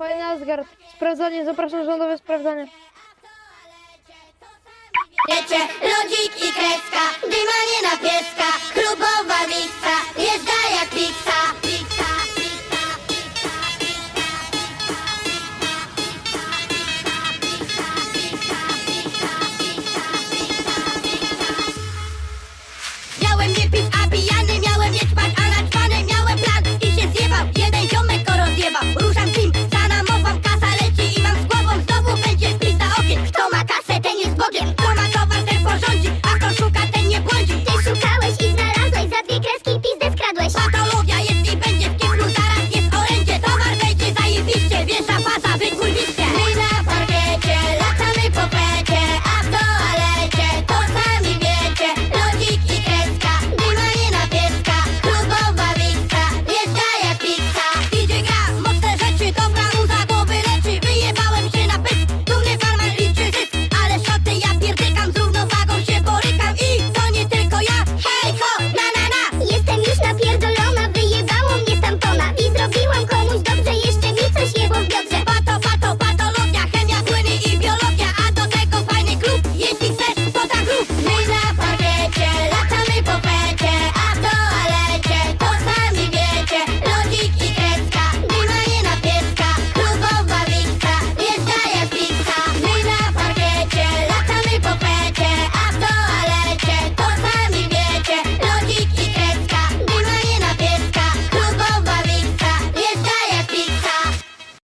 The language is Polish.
Panie Asgard, sprawdzanie, zapraszam rządowe sprawdzanie. Lecie, lodzik i kreska, dyma nie na pieska.